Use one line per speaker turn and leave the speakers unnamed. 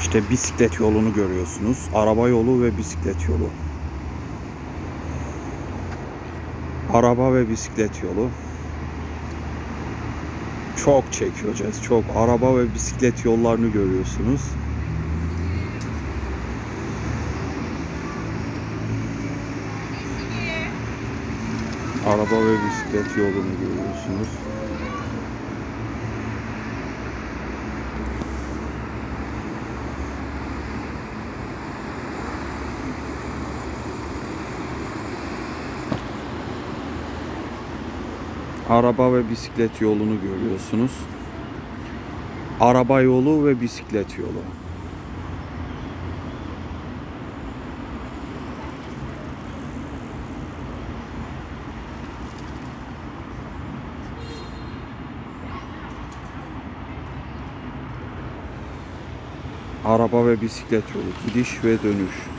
İşte bisiklet yolunu görüyorsunuz. Araba yolu ve bisiklet yolu. Araba ve bisiklet yolu. Çok çekeceğiz. Çok araba ve bisiklet yollarını görüyorsunuz. Araba ve bisiklet yolunu görüyorsunuz. Araba ve bisiklet yolunu görüyorsunuz. Araba yolu ve bisiklet yolu. Araba ve bisiklet yolu gidiş ve dönüş.